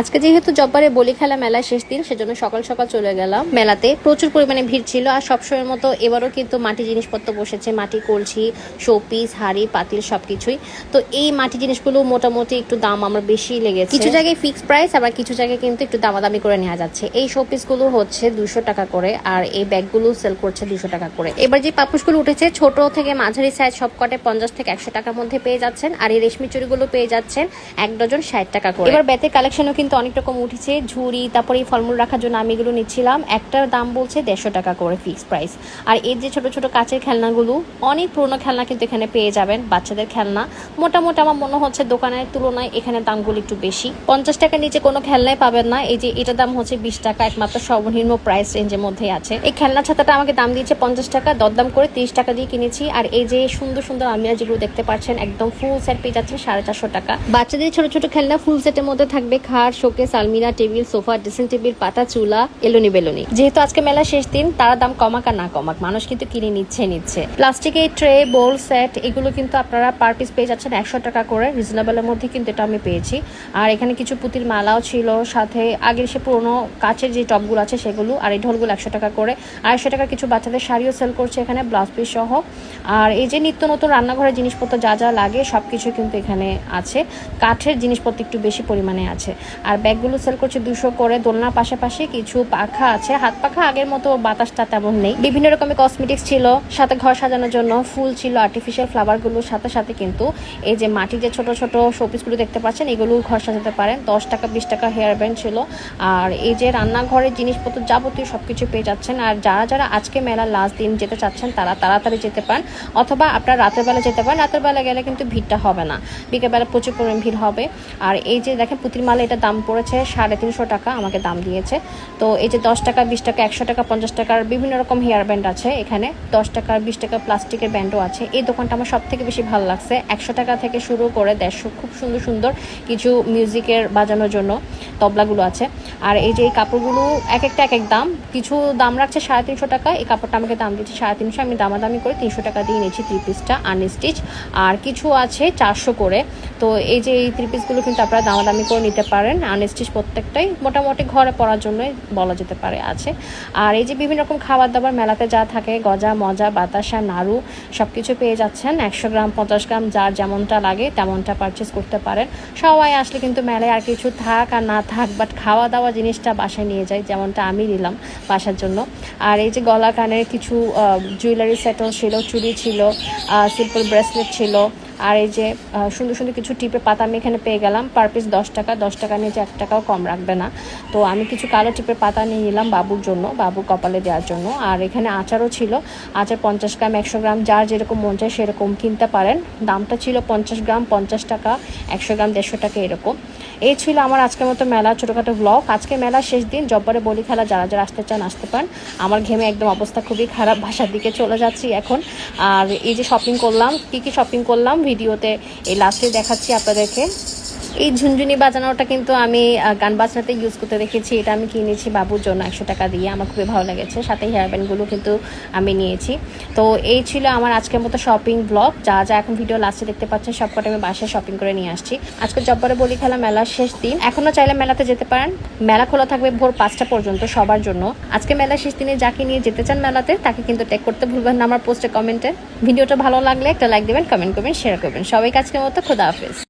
আজকে যেহেতু জব্বারে বলি খেলা মেলা শেষ দিন সেজন্য সকাল সকাল চলে গেলাম। মেলাতে প্রচুর পরিমাণে ভিড় ছিল আর সবসময়ের মতো এবারও কিন্তু মাটি জিনিসপত্র বসেছে মাটি কলসি শোপিস হাড়ি পাতিল সবকিছুই। তো এই মাটি জিনিসগুলো মোটামুটি একটু দাম আমার বেশি লেগেছে। কিছু জায়গায় ফিক্স প্রাইস আবার কিছু জায়গায় কিন্তু একটু দামাদামি করে নেওয়া যাচ্ছে। এই শোপিসগুলো হচ্ছে দুশো টাকা করে আর এই ব্যাগগুলো সেল করছে দুশো টাকা করে। এবার যে পাপুসগুলো উঠেছে ছোট থেকে মাঝারি সাইজ সব কটে পঞ্চাশ থেকে একশো টাকার মধ্যে পেয়ে যাচ্ছেন আর এই রেশমি চুড়িগুলো পেয়ে যাচ্ছেন এক ডজন ষাট টাকা করে। এবার ব্যাতের কালেকশনও কিন্তু অনেক রকম উঠেছে, ঝুড়ি, তারপরে এই ফলমূল রাখার জন্য আমি এগুলো নিচ্ছিলাম। একটার দাম বলছে দেড়শো টাকা করে ফিক্স প্রাইস আর এর যে ছোট ছোট কাচের খেলনাগুলো, অনেক পুরনো খেলনা কিন্তু এখানে পেয়ে যাবেন বাচ্চাদের খেলনা। মোটামুটি আমার মনে হচ্ছে দোকানের তুলনায় এখানে দামগুলো একটু বেশি। পঞ্চাশ টাকার নিচে কোনো খেলনাই পাবেন না। এই যে এটার দাম হচ্ছে বিশ টাকা, একমাত্র সর্বনিম্ন প্রাইস রেঞ্জের মধ্যেই আছে। এই খেলনা ছাতাটা আমাকে দাম দিয়েছে পঞ্চাশ টাকা, দরদাম করে তিরিশ টাকা দিয়ে কিনেছি। আর এই যে সুন্দর সুন্দর আমিরা যেগুলো দেখতে পাচ্ছেন, একদম ফুল সেট পেয়ে যাচ্ছেন সাড়ে চারশো টাকা। বাচ্চাদের ছোট ছোট খেলনা ফুল সেটের মধ্যে থাকবে, খাট শোকেস, আলমিরা টেবিল, সোফা, ড্রেসিং টেবিল, পাতা, চুলা, এলোনি বেলুনি। যেহেতু আজকে মেলা শেষ দিন, তারা দাম কমাক আর না কমাক, মানুষ কিন্তু কিনে নিচ্ছে নিচ্ছে। প্লাস্টিকের ট্রে, বোল, সেট, এগুলো কিন্তু আপনারা পার পিস পেয়ে যাচ্ছেন একশো টাকা করে, রিজনেবলের মধ্যে কিন্তু এটা আমি পেয়েছি। আর এখানে কিছু পুতির মালাও ছিল, সাথে আগের সে পুরোনো কাচের যে টপগুলো আছে সেগুলো, আর এই ঢোলগুলো একশো টাকা করে। আড়াইশো টাকার কিছু বাচ্চাদের শাড়িও সেল করছে এখানে ব্লাউজ পিস সহ। আর এই যে নিত্য নতুন রান্নাঘরের জিনিসপত্র যা যা লাগে সব কিছু কিন্তু এখানে আছে। কাঠের জিনিসপত্র একটু বেশি পরিমাণে আছে। আর ব্যাগগুলো সেল করছে দুশো করে দোলনার পাশাপাশি কিছু পাখা আছে। হাত পাখা আগের মতো বাতাসটা তেমন নেই। বিভিন্ন রকমের কসমেটিক্স ছিল, সাথে ঘর সাজানোর জন্য ফুল ছিল আর্টিফিশিয়াল ফ্লাওয়ারগুলোর সাথে সাথে কিন্তু এই যে মাটির যে ছোট ছোট শোপিসগুলো দেখতে পাচ্ছেন, এগুলো ঘর সাজাতে পারেন। দশ টাকা, বিশ টাকা হেয়ার ব্যান্ড ছিল। আর এই যে রান্নাঘরের জিনিসপত্র যাবতীয় সব কিছু পেয়ে যাচ্ছেন। আর যারা যারা আজকে মেলার লাস্ট দিন যেতে চাচ্ছেন, তারা তাড়াতাড়ি যেতে পারেন। অথবা আপনারা রাতের বেলা যেতে পারেন। রাতের বেলা গেলে কিন্তু ভিড়টা হবে না। বিকেলবেলা প্রচুর পরিমাণ ভিড় হবে। আর এই যে দেখেন পুতির মালে, এটা দাম পড়েছে সাড়ে তিনশো টাকা, আমাকে দাম দিয়েছে। তো এই যে দশ টাকা, বিশ টাকা, একশো টাকা, পঞ্চাশ টাকার বিভিন্ন রকম হেয়ার ব্যান্ড আছে এখানে। দশ টাকা, বিশ টাকা প্লাস্টিকের ব্যান্ডও আছে। এই দোকানটা আমার সব থেকে বেশি ভালো লাগছে। একশো টাকা থেকে শুরু করে দেড়শো, খুব সুন্দর সুন্দর কিছু মিউজিকের বাজানোর জন্য তবলাগুলো আছে। আর এই যে এই কাপড়গুলো, এক একটা, এক এক দাম। কিছু দাম রাখছে সাড়ে তিনশো টাকা। এই কাপড়টা আমাকে দাম দিচ্ছে সাড়ে তিনশো। আমি দামাদামি করে তিনশো টাকা দিয়ে নিয়েছি থ্রি পিসটা আনস্টিচ আর কিছু আছে চারশো করে। তো এই যে এই থ্রি পিসগুলো কিন্তু আপনারা দামাদামি করে নিতে পারেন। আনস্টিচ প্রত্যেকটাই মোটামুটি ঘরে পরার জন্যই বলা যেতে পারে আছে। আর এই যে বিভিন্ন রকম খাবার দাবার মেলাতে যা থাকে, গজা, মজা, বাতাসা, নাড়ু সব কিছু পেয়ে যাচ্ছেন। একশো গ্রাম, পঞ্চাশ গ্রাম, যার যেমনটা লাগে তেমনটা পারচেস করতে পারেন। সবাই আসলে কিন্তু মেলায় আর কিছু থাক আর না থাক বাট খাওয়া দাওয়া জিনিসটা বাসায় নিয়ে যায়, যেমনটা আমি নিলাম বাসার জন্য। আর এই যে গলা কানের কিছু জুয়েলারি সেটও ছিল, চুড়ি ছিল সিম্পল ব্রেসলেট ছিল আর এই যে সুন্দর সুন্দর কিছু টিপে পাতা আমি এখানে পেয়ে গেলাম। পার পিস দশ টাকা দশ টাকা নিচে এক টাকাও কম রাখবে না। তো আমি কিছু কালো টিপের পাতা নিয়ে নিলাম বাবুর জন্য বাবু কপালে দেওয়ার জন্য। আর এখানে আচারও ছিল, আচার পঞ্চাশ গ্রাম, একশো গ্রাম, যার যেরকম মন চায় সেরকম কিনতে পারেন। দামটা ছিল পঞ্চাশ গ্রাম, পঞ্চাশ টাকা, একশো গ্রাম, দেড়শো টাকা এরকম। এই ছিল আমার আজকের মতো মেলা ছোটোখাটো ব্লগ আজকে মেলা শেষ দিন, জব্বরে বলি খেলা, যারা যারা আসতে চান, আসতে পারেন। আমার ঘেমে একদম অবস্থা খুবই খারাপ ভাষার দিকে চলে যাচ্ছি এখন। আর এই যে শপিং করলাম, কি কি শপিং করলাম, ভিডিওতে এই লাস্টে দেখাচ্ছি আপনাদেরকে। এই ঝুনঝুনি বাজানোটা কিন্তু আমি গান বাজনাতে ইউজ করতে দেখেছি। এটা আমি কিনেছি বাবুর জন্য একশো টাকা দিয়ে। আমার খুবই ভালো লেগেছে। সাথে হেয়ার ব্যান্ডগুলো কিন্তু আমি নিয়েছি। তো এই ছিল আমার আজকের মতো শপিং ব্লগ যা যা এখন ভিডিও লাস্টে দেখতে পাচ্ছেন, সবকটা আমি বাসায় শপিং করে নিয়ে আসছি। আজকে জব্বরে বলি খেলা মেলার শেষ দিন। এখনও চাইলে মেলাতে যেতে পারেন। মেলা খোলা থাকবে ভোর পাঁচটা পর্যন্ত সবার জন্য। আজকে মেলার শেষ দিনে যাকে নিয়ে যেতে চান মেলাতে, তাকে কিন্তু ট্যাগ করতে ভুলবেন না আমার পোস্টে কমেন্টে ভিডিওটা ভালো লাগলে একটা লাইক দেবেন কমেন্ট করবেন শেয়ার করবেন। সবাইকে আজকের মতো খোদা হাফেজ।